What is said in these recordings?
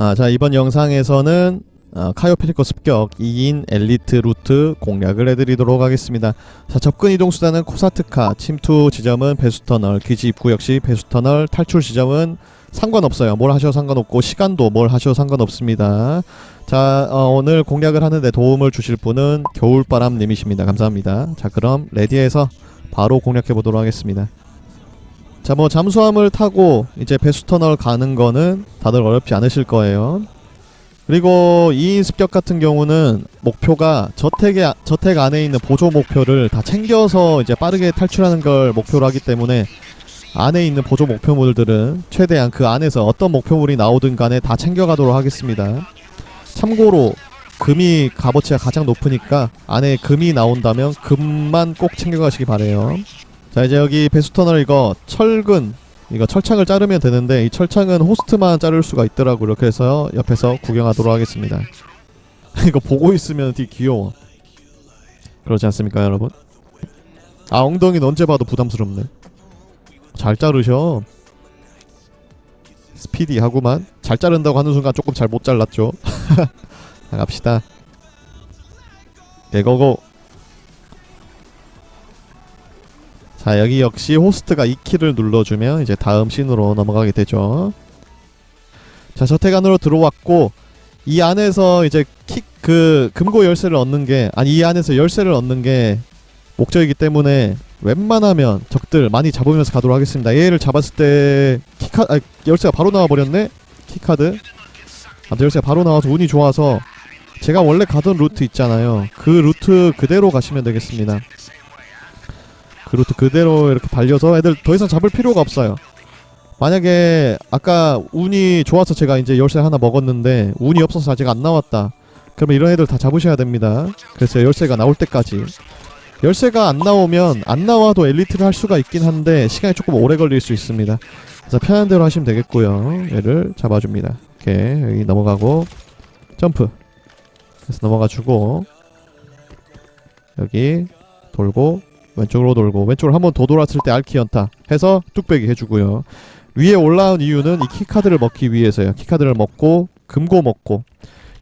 아, 자 이번 영상에서는 어, 카이오페리코 습격 2인 엘리트 루트 공략을 해드리도록 하겠습니다. 자 접근 이동 수단은 코사트카, 침투 지점은 배수터널, 기지 입구 역시 배수터널, 탈출 지점은 상관없어요. 뭘 하셔도 상관없고 시간도 뭘 하셔도 상관없습니다. 자 어, 오늘 공략을 하는데 도움을 주실 분은 겨울바람님이십니다. 감사합니다. 자 그럼 레디에서 바로 공략해 보도록 하겠습니다. 자 뭐 잠수함을 타고 이제 배수터널 가는 거는 다들 어렵지 않으실 거예요. 그리고 2인 습격 같은 경우는 목표가 저택에 저택 안에 있는 보조 목표를 다 챙겨서 이제 빠르게 탈출하는 걸 목표로 하기 때문에 안에 있는 보조 목표물들은 최대한 그 안에서 어떤 목표물이 나오든 간에 다 챙겨가도록 하겠습니다. 참고로 금이 값어치가 가장 높으니까 안에 금이 나온다면 금만 꼭 챙겨가시기 바래요. 자 이제 여기 배수터널 이거 철근 이거 철창을 자르면 되는데 이 철창은 호스트만 자를 수가 있더라고 이렇게 해서 옆에서 구경하도록 하겠습니다. 이거 보고 있으면 되게 귀여워. 그렇지 않습니까 여러분? 아 엉덩이는 언제 봐도 부담스럽네. 잘 자르셔. 스피디하구만. 잘 자른다고 하는 순간 조금 잘 못 잘랐죠. 자, 갑시다. 개고고. 자 여기 역시 호스트가 2키를 눌러주면 이제 다음 씬으로 넘어가게 되죠. 자 저택 안으로 들어왔고 이 안에서 이제 킥 그 금고 열쇠를 얻는 게 아니 이 안에서 열쇠를 얻는 게 목적이기 때문에 웬만하면 적들 많이 잡으면서 가도록 하겠습니다. 얘를 잡았을 때 키카 아 열쇠가 바로 나와 버렸네. 키카드. 아 열쇠가 바로 나와서 운이 좋아서 제가 원래 가던 루트 있잖아요. 그 루트 그대로 가시면 되겠습니다. 그 루트 그대로 이렇게 달려서 애들 더 이상 잡을 필요가 없어요. 만약에 아까 운이 좋아서 제가 이제 열쇠 하나 먹었는데 운이 없어서 아직 안 나왔다. 그러면 이런 애들 다 잡으셔야 됩니다. 그래서 열쇠가 나올 때까지. 열쇠가 안 나오면 안 나와도 엘리트를 할 수가 있긴 한데 시간이 조금 오래 걸릴 수 있습니다. 그래서 편한 대로 하시면 되겠고요. 얘를 잡아줍니다. 이렇게 여기 넘어가고 점프. 그래서 넘어가주고 여기 돌고 왼쪽으로 돌고 왼쪽으로 한 번 더 돌았을 때 알키 연타 해서 뚝배기 해주고요. 위에 올라온 이유는 이 키카드를 먹기 위해서요. 키카드를 먹고 금고 먹고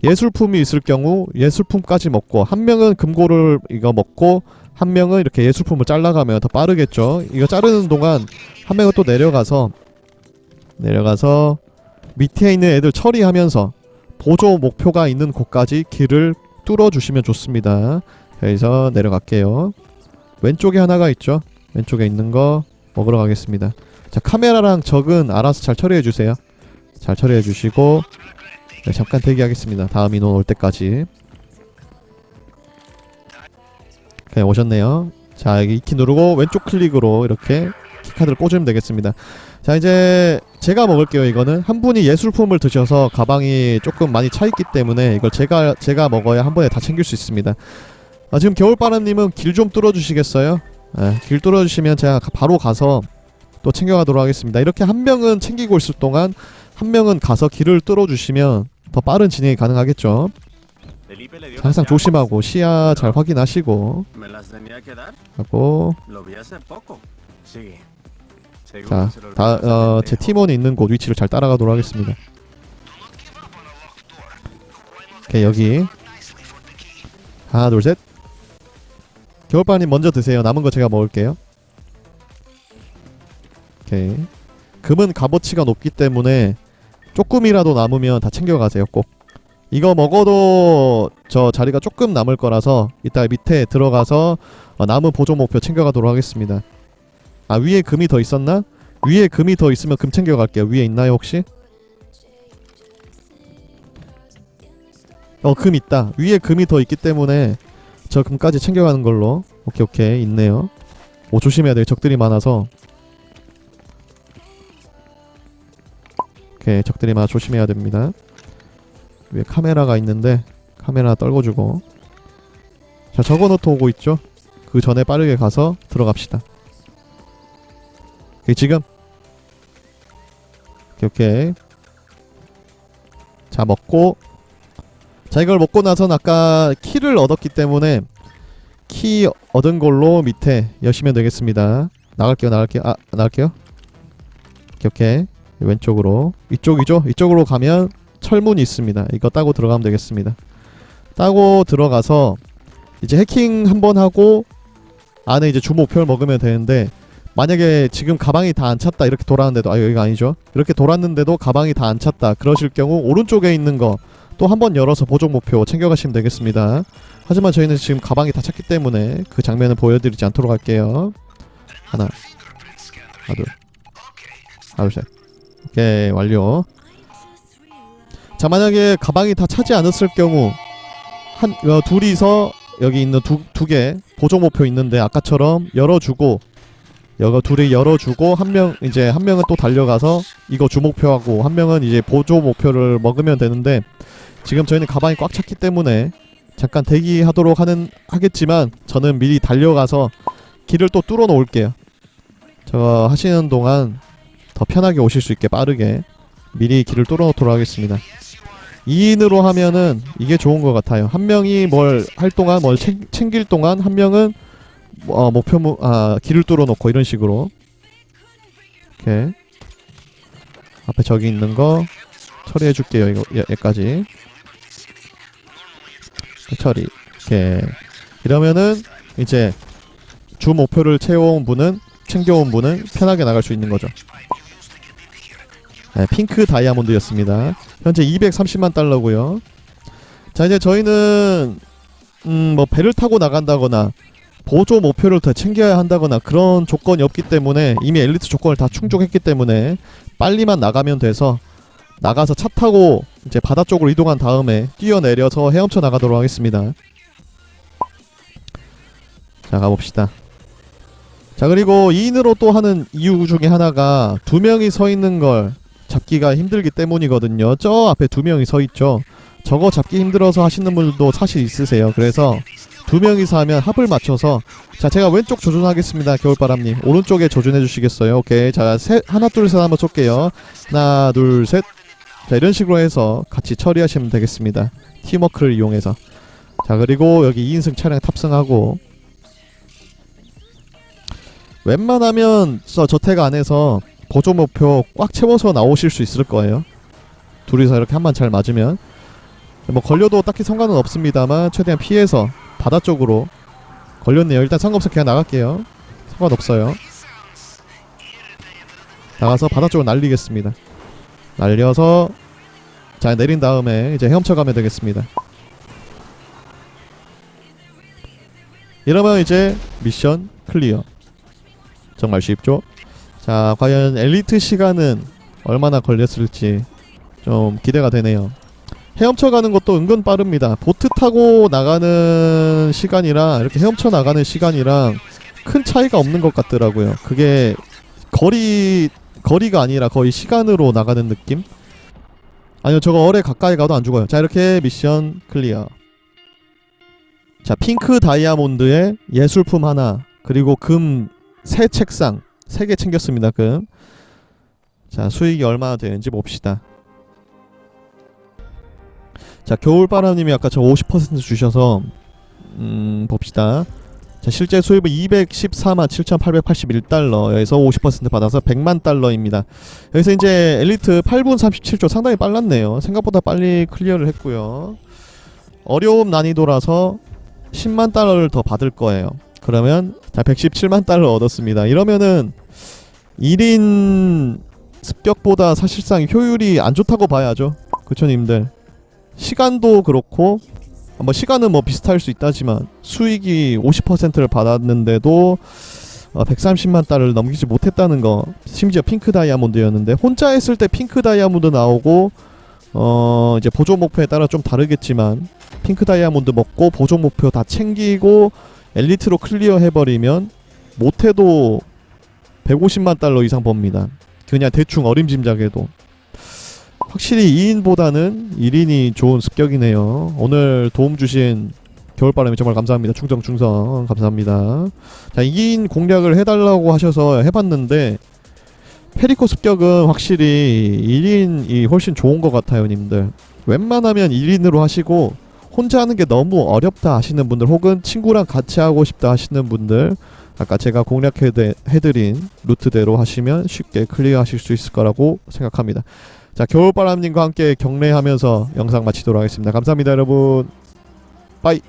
예술품이 있을 경우 예술품까지 먹고 한 명은 금고를 이거 먹고 한 명은 이렇게 예술품을 잘라가면 더 빠르겠죠. 이거 자르는 동안 한 명은 또 내려가서 내려가서 밑에 있는 애들 처리하면서 보조 목표가 있는 곳까지 길을 뚫어 주시면 좋습니다. 여기서 내려갈게요. 왼쪽에 하나가 있죠. 왼쪽에 있는 거 먹으러 가겠습니다. 자 카메라랑 적은 알아서 잘 처리해 주세요. 잘 처리해 주시고 네, 잠깐 대기하겠습니다. 다음 인원 올 때까지. 네, 오셨네요. 자, 여기 키 누르고 왼쪽 클릭으로 이렇게 키카드를 꽂으면 되겠습니다. 자, 이제 제가 먹을게요. 이거는 한 분이 예술품을 드셔서 가방이 조금 많이 차 있기 때문에 이걸 제가 제가 먹어야 한 번에 다 챙길 수 있습니다. 아, 지금 겨울바람님은 길 좀 뚫어 주시겠어요? 네, 길 뚫어 주시면 제가 가- 바로 가서 또 챙겨가도록 하겠습니다. 이렇게 한 명은 챙기고 있을 동안 한 명은 가서 길을 뚫어 주시면 더 빠른 진행이 가능하겠죠. 항상. 조심하고 시야 잘 확인하시고. 하고 자, 다, 어, 제. 팀원이 있는 곳 위치를 잘 따라가도록 하겠습니다. 오케이, 여기. 하나, 둘, 셋. 겨울바님 먼저 드세요. 남은 거 제가 먹을게요. 오케이. 금은 값어치가 높기 때문에 조금이라도 남으면 다 챙겨가세요, 꼭. 이거 먹어도 저 자리가 조금 남을 거라서 이따 밑에 들어가서 어, 남은 보조 목표 챙겨가도록 하겠습니다. 아 위에 금이 더 있었나? 위에 금이 더 있으면 금 챙겨갈게요. 위에 있나요 혹시? 어 금 있다. 위에 금이 더 있기 때문에 저 금까지 챙겨가는 걸로. 오케이 오케이 있네요. 오 조심해야 돼요. 적들이 많아서. 오케이 적들이 많아 조심해야 됩니다. 위에 카메라가 있는데 카메라 떨궈주고. 자 저거노트 오고 있죠? 그 전에 빠르게 가서 들어갑시다. 오케이, 지금 오케이 오케이 자 먹고 자 이걸 먹고 나선 아까 키를 얻었기 때문에 키 얻은 걸로 밑에 여시면 되겠습니다. 나갈게요 나갈게요. 아 나갈게요. 오케이 왼쪽으로. 이쪽이죠? 이쪽으로 가면 철문이 있습니다. 이거 따고 들어가면 되겠습니다. 따고 들어가서 이제 해킹 한번 하고 안에 이제 주 목표를 먹으면 되는데 만약에 지금 가방이 다 안 찼다 이렇게 돌았는데도. 아 여기가 아니죠. 이렇게 돌았는데도 가방이 다 안 찼다. 그러실 경우 오른쪽에 있는 거 또 한 번 열어서 보정 목표 챙겨가시면 되겠습니다. 하지만 저희는 지금 가방이 다 찼기 때문에 그 장면을 보여드리지 않도록 할게요. 하나 둘 하나 둘 셋. 오케이 완료. 자 만약에 가방이 다 차지 않았을 경우 한 어, 둘이서 여기 있는 두 두 개 보조 목표 있는데 아까처럼 열어주고 여거 둘이 열어주고 한 명 이제 한 명은 또 달려가서 이거 주 목표하고 한 명은 이제 보조 목표를 먹으면 되는데 지금 저희는 가방이 꽉 찼기 때문에 잠깐 대기하도록 하는 하겠지만 저는 미리 달려가서 길을 또 뚫어 놓을게요. 저거 하시는 동안 더 편하게 오실 수 있게 빠르게 미리 길을 뚫어 놓도록 하겠습니다. 2인으로 하면은 이게 좋은 것 같아요. 한 명이 뭘 할 동안 뭘 챙, 챙길 동안 한 명은 어, 목표 무, 아 길을 뚫어 놓고 이런 식으로 이렇게 앞에 저기 있는 거 처리해 줄게요. 이거 얘, 얘까지 처리 이렇게 이러면은 이제 주 목표를 채워온 분은 챙겨온 분은 편하게 나갈 수 있는 거죠. 네, 핑크 다이아몬드였습니다. 현재 230만 달러고요. 자 이제 저희는 음 뭐 배를 타고 나간다거나 보조 목표를 더 챙겨야 한다거나 그런 조건이 없기 때문에 이미 엘리트 조건을 다 충족했기 때문에 빨리만 나가면 돼서 나가서 차 타고 이제 바다 쪽으로 이동한 다음에 뛰어내려서 헤엄쳐 나가도록 하겠습니다. 자 가봅시다. 자 그리고 2인으로 또 하는 이유 중에 하나가 두 명이 서 있는 걸 잡기가 힘들기 때문이거든요. 저 앞에 두 명이 서 있죠. 저거 잡기 힘들어서 하시는 분들도 사실 있으세요. 그래서 두 명이서 하면 합을 맞춰서 자 제가 왼쪽 조준하겠습니다. 겨울바람님 오른쪽에 조준해 주시겠어요? 오케이 자 셋, 하나 둘 셋 한번 쏠게요. 하나 둘 셋. 자 이런 식으로 해서 같이 처리하시면 되겠습니다. 팀워크를 이용해서 자 그리고 여기 2인승 차량 탑승하고 웬만하면 저 저택 안에서 보조 목표 꽉 채워서 나오실 수 있을 거예요. 둘이서 이렇게 한 번 잘 맞으면 뭐 걸려도 딱히 상관은 없습니다만 최대한 피해서 바다 쪽으로 걸렸네요. 일단 상관없어 그냥 나갈게요. 상관없어요. 나가서 바다 쪽으로 날리겠습니다. 날려서 자 내린 다음에 이제 헤엄쳐 가면 되겠습니다. 이러면 이제 미션 클리어. 정말 쉽죠? 자 과연 엘리트 시간은 얼마나 걸렸을지 좀 기대가 되네요. 헤엄쳐 가는 것도 은근 빠릅니다. 보트 타고 나가는 시간이랑 이렇게 헤엄쳐 나가는 시간이랑 큰 차이가 없는 것 같더라고요. 그게 거리 거리가 아니라 거의 시간으로 나가는 느낌? 아니요, 저거 어뢰 가까이 가도 안 죽어요. 자, 이렇게 미션 클리어. 자, 핑크 다이아몬드의 예술품 하나, 그리고 금새 책상 세 개 챙겼습니다. 금. 자, 수익이 얼마나 되는지 봅시다. 자 겨울바람님이 아까 저 50% 주셔서 음 봅시다. 자 실제 수입은 214만 7,881달러에서 50% 받아서 100만 달러입니다. 여기서 이제 엘리트 8분 37초 상당히 빨랐네요. 생각보다 빨리 클리어를 했고요. 어려움 난이도라서 10만 달러를 더 받을 거예요. 그러면 자 117만 달러 얻었습니다. 이러면은 1인 습격보다 사실상 효율이 안 좋다고 봐야죠. 그쵸 님들 시간도 그렇고 뭐 시간은 뭐 비슷할 수 있다지만 수익이 50%를 받았는데도 어, 130만 달러를 넘기지 못했다는 거 심지어 핑크 다이아몬드였는데 혼자 했을 때 핑크 다이아몬드 나오고 어 이제 보조 목표에 따라 좀 다르겠지만 핑크 다이아몬드 먹고 보조 목표 다 챙기고 엘리트로 클리어 해버리면 못해도 150만 달러 이상 법니다. 그냥 대충 어림짐작해도 확실히 2인보다는 1인이 좋은 습격이네요. 오늘 도움 주신 겨울바람이 정말 감사합니다. 충성 충성 감사합니다. 자 2인 공략을 해달라고 하셔서 해봤는데 페리코 습격은 확실히 1인이 훨씬 좋은 것 같아요 님들. 웬만하면 1인으로 하시고 혼자 하는 게 너무 어렵다 하시는 분들 혹은 친구랑 같이 하고 싶다 하시는 분들 아까 제가 공략해드린 루트대로 하시면 쉽게 클리어 하실 수 있을 거라고 생각합니다. 자 겨울바람님과 함께 경례하면서 영상 마치도록 하겠습니다. 감사합니다 여러분. 빠이.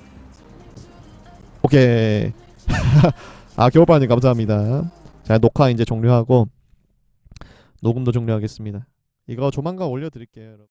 오케이. 아 겨울바람님 감사합니다. 자 녹화 이제 종료하고 녹음도 종료하겠습니다. 이거 조만간 올려드릴게요 여러분.